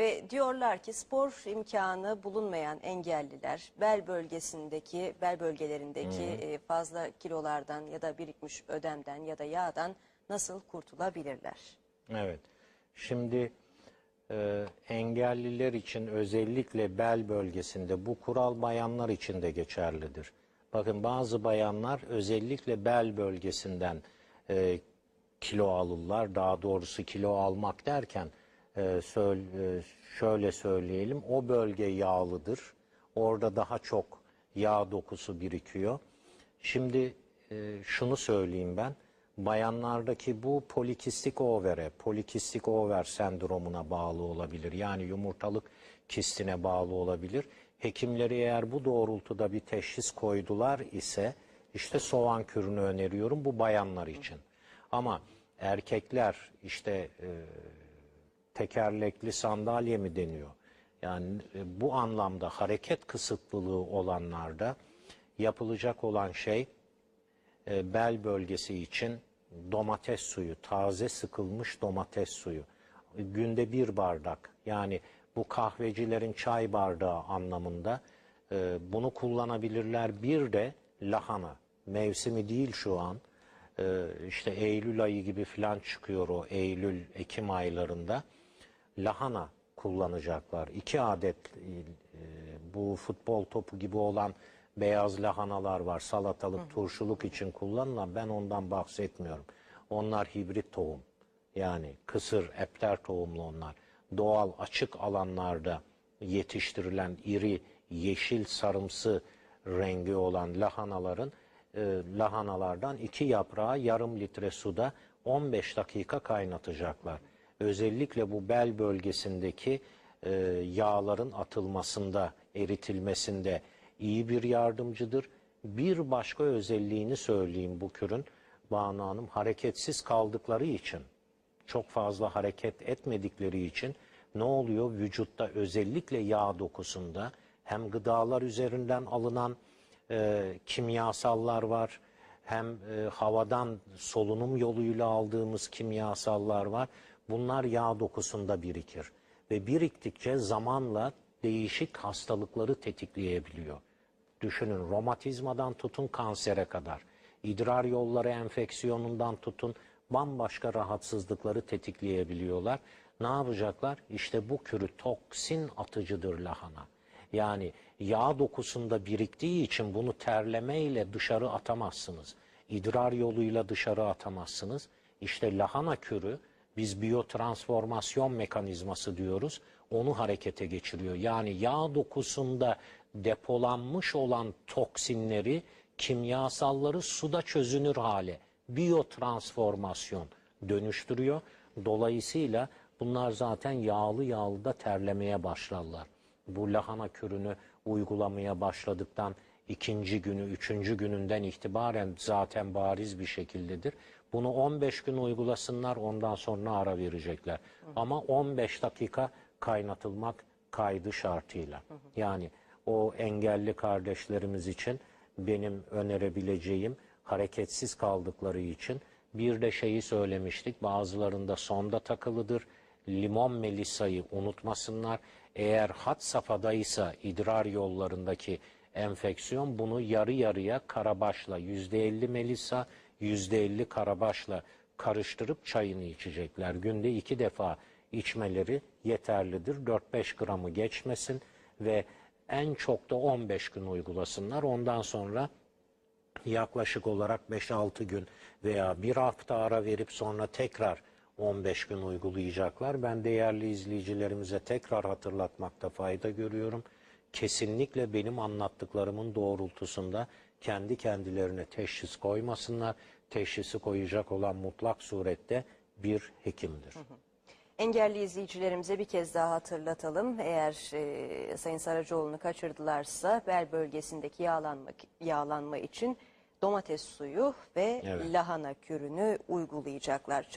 Ve diyorlar ki spor imkanı bulunmayan engelliler bel bölgesindeki bel bölgelerindeki e, fazla kilolardan ya da birikmiş ödemden ya da yağdan nasıl kurtulabilirler? Evet. Şimdi e, engelliler için özellikle bel bölgesinde bu kural bayanlar için de geçerlidir. Bakın bazı bayanlar özellikle bel bölgesinden e, kilo alırlar. Daha doğrusu kilo almak derken e, söyle- şöyle söyleyelim o bölge yağlıdır. Orada daha çok yağ dokusu birikiyor. Şimdi e, şunu söyleyeyim ben. Bayanlardaki bu polikistik overe, polikistik over sendromuna bağlı olabilir. Yani yumurtalık kistine bağlı olabilir. Hekimleri eğer bu doğrultuda bir teşhis koydular ise işte soğan kürünü öneriyorum bu bayanlar için. Ama erkekler işte e, tekerlekli sandalye mi deniyor? Yani e, bu anlamda hareket kısıtlılığı olanlarda yapılacak olan şey e, bel bölgesi için domates suyu, taze sıkılmış domates suyu. Günde bir bardak yani bu kahvecilerin çay bardağı anlamında e, bunu kullanabilirler. Bir de lahana mevsimi değil şu an işte Eylül ayı gibi filan çıkıyor o Eylül, Ekim aylarında lahana kullanacaklar. İki adet e, bu futbol topu gibi olan beyaz lahanalar var. Salatalık, turşuluk için kullanılan ben ondan bahsetmiyorum. Onlar hibrit tohum. Yani kısır, epter tohumlu onlar. Doğal açık alanlarda yetiştirilen iri yeşil sarımsı rengi olan lahanaların e, lahanalardan iki yaprağı yarım litre suda 15 dakika kaynatacaklar. Özellikle bu bel bölgesindeki e, yağların atılmasında, eritilmesinde iyi bir yardımcıdır. Bir başka özelliğini söyleyeyim bu kürün. Banu Hanım hareketsiz kaldıkları için, çok fazla hareket etmedikleri için ne oluyor? Vücutta özellikle yağ dokusunda hem gıdalar üzerinden alınan e, kimyasallar var, hem e, havadan solunum yoluyla aldığımız kimyasallar var. Bunlar yağ dokusunda birikir ve biriktikçe zamanla değişik hastalıkları tetikleyebiliyor. Düşünün romatizmadan tutun kansere kadar, idrar yolları enfeksiyonundan tutun bambaşka rahatsızlıkları tetikleyebiliyorlar. Ne yapacaklar? İşte bu kürü toksin atıcıdır lahana. Yani yağ dokusunda biriktiği için bunu terlemeyle dışarı atamazsınız. İdrar yoluyla dışarı atamazsınız. İşte lahana kürü biz biyotransformasyon mekanizması diyoruz. Onu harekete geçiriyor. Yani yağ dokusunda depolanmış olan toksinleri, kimyasalları suda çözünür hale biyotransformasyon dönüştürüyor. Dolayısıyla bunlar zaten yağlı yağlı da terlemeye başlarlar. Bu lahana kürünü uygulamaya başladıktan ikinci günü, üçüncü gününden itibaren zaten bariz bir şekildedir. Bunu 15 gün uygulasınlar ondan sonra ara verecekler. Ama 15 dakika kaynatılmak kaydı şartıyla. Yani o engelli kardeşlerimiz için benim önerebileceğim hareketsiz kaldıkları için bir de şeyi söylemiştik bazılarında sonda takılıdır. Limon melisayı unutmasınlar. Eğer hat safhadaysa idrar yollarındaki enfeksiyon bunu yarı yarıya karabaşla yüzde elli melisa yüzde elli karabaşla karıştırıp çayını içecekler. Günde iki defa içmeleri yeterlidir. 4-5 gramı geçmesin ve en çok da 15 gün uygulasınlar. Ondan sonra yaklaşık olarak 5-6 gün veya bir hafta ara verip sonra tekrar 15 gün uygulayacaklar. Ben değerli izleyicilerimize tekrar hatırlatmakta fayda görüyorum. Kesinlikle benim anlattıklarımın doğrultusunda kendi kendilerine teşhis koymasınlar. Teşhisi koyacak olan mutlak surette bir hekimdir. Engelli izleyicilerimize bir kez daha hatırlatalım. Eğer e, Sayın Saracoğlu'nu kaçırdılarsa bel bölgesindeki yağlanma, yağlanma için domates suyu ve Evet. lahana kürünü uygulayacaklar.